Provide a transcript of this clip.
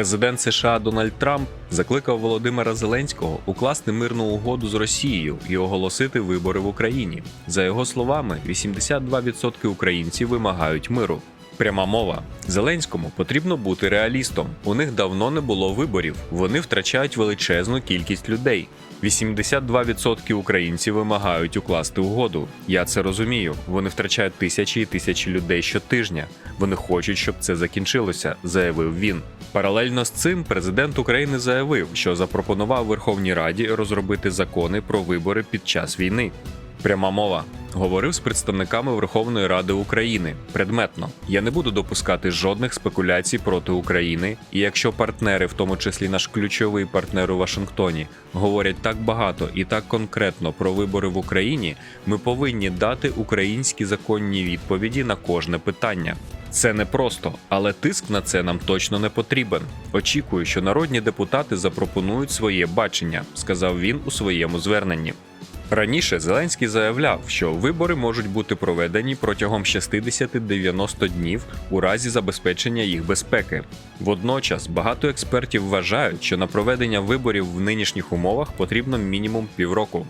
Президент США Дональд Трамп закликав Володимира Зеленського укласти мирну угоду з Росією і оголосити вибори в Україні. За його словами, 82% українців вимагають миру. Пряма мова Зеленському потрібно бути реалістом. У них давно не було виборів. Вони втрачають величезну кількість людей. 82% українців вимагають укласти угоду. Я це розумію. Вони втрачають тисячі і тисячі людей щотижня. Вони хочуть, щоб це закінчилося, заявив він. Паралельно з цим президент України заявив, що запропонував Верховній Раді розробити закони про вибори під час війни. Пряма мова. Говорив з представниками Верховної Ради України предметно. Я не буду допускати жодних спекуляцій проти України. І якщо партнери, в тому числі наш ключовий партнер у Вашингтоні, говорять так багато і так конкретно про вибори в Україні, ми повинні дати українські законні відповіді на кожне питання. Це непросто, але тиск на це нам точно не потрібен. Очікую, що народні депутати запропонують своє бачення, сказав він у своєму зверненні. Раніше Зеленський заявляв, що вибори можуть бути проведені протягом 60-90 днів у разі забезпечення їх безпеки. Водночас багато експертів вважають, що на проведення виборів в нинішніх умовах потрібно мінімум півроку.